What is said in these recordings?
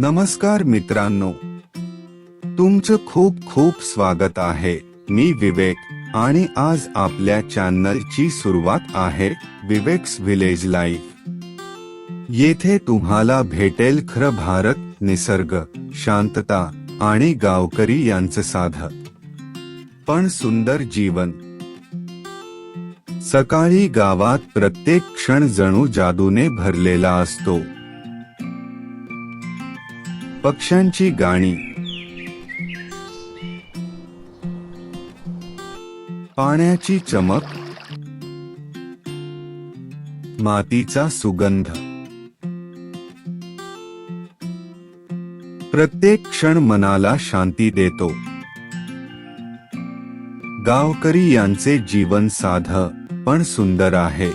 नमस्कार मित्रांनो. तुमचं खूप खूप स्वागत आहे. मी विवेक आणि आज आपल्या चॅनलची सुरुवात आहे विवेक्स विलेज लाईफ. येथे तुम्हाला भेटेल खरं भारत निसर्ग शांतता आणि गावकरी यांचं साध. पण सुंदर जीवन. सकाळी गावात प्रत्येक क्षण जणू जादूने भरलेला असतो. पक्ष्यांची गाणी. पाण्याची चमक. मातीचा सुगंध. प्रत्येक क्षण मनाला शांती देतो. गावकरी यांचे जीवन साध पण सुंदर आहे.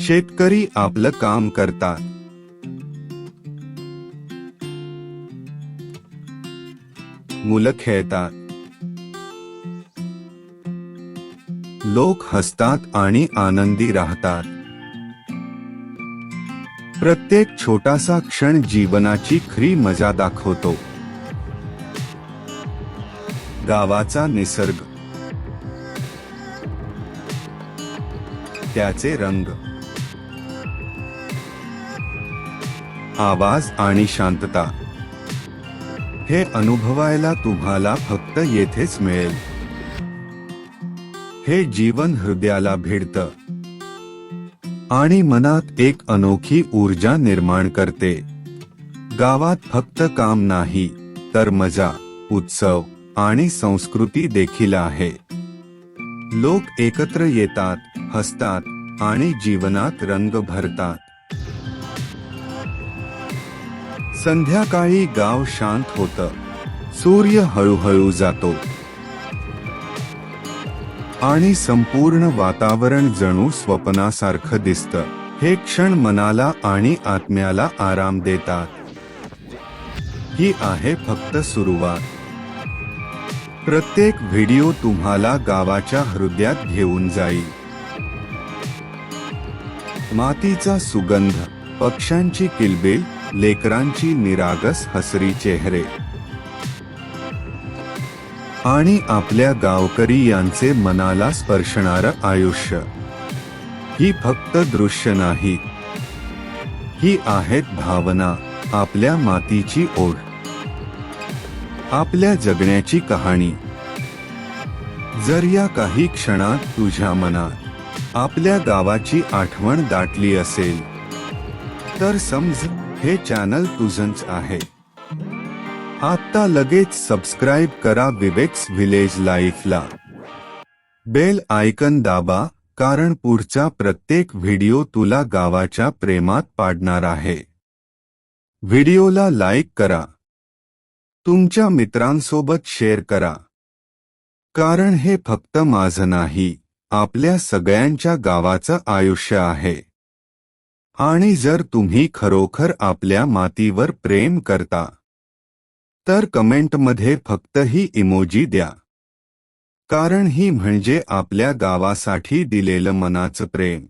शेतकरी आपलं काम करतात. मुलं खेळतात. लोक हसतात आणि आनंदी राहतात. प्रत्येक छोटासा क्षण जीवनाची खरी मजा दाखवतो. गावाचा निसर्ग. त्याचे रंग. आवाज आणि शांतता. हे अनुभवायला तुम्हाला फक्त येथेच मिळेल. हे जीवन हृदयाला भिडतं. आणि मनात एक अनोखी ऊर्जा निर्माण करते. गावात फक्त काम नाही तर मजा उत्सव आणि संस्कृती देखील आहे. लोक एकत्र येतात हसतात आणि जीवनात रंग भरतात. संध्याकाळी गाव शांत होतं. सूर्य हळूहळू जातो. आणि संपूर्ण वातावरण जणू स्वप्नासारखं दिसतं. हे क्षण मनाला आणि आत्म्याला आराम देतात. ही आहे फक्त सुरुवात. प्रत्येक व्हिडिओ तुम्हाला गावाच्या हृदयात घेऊन जाईल. मातीचा सुगंध पक्ष्यांची किलबिल लेकरांची निरागस हसरी चेहरे. आणि आपल्या गावकरी यांचे मनाला स्पर्शणारं आयुष्य. ही फक्त दृश्य नाही. ही आहेत भावना आपल्या मातीची ओढ. आपल्या जगण्याची कहाणी. जर या काही क्षणात तुझ्या मनात आपल्या गावाची आठवण दाटली असेल तर समज हे चॅनल तुझंच आहे. आता लगेच सबस्क्राईब करा विवेक्स विलेज लाईफला. बेल आयकन दाबा कारण पुढचा प्रत्येक व्हिडिओ तुला गावाच्या प्रेमात पाडणार आहे. व्हिडिओला लाईक करा. तुमच्या मित्रांसोबत शेअर करा. कारण हे फक्त माझं नाही आपल्या सगळ्यांच्या गावाचं आयुष्य आहे. आणि जर तुम्ही खरोखर आपल्या मातीवर प्रेम करता तर कमेंटमध्ये फक्त ही इमोजी द्या. कारण ही म्हणजे आपल्या गावासाठी दिलेलं मनाचं प्रेम.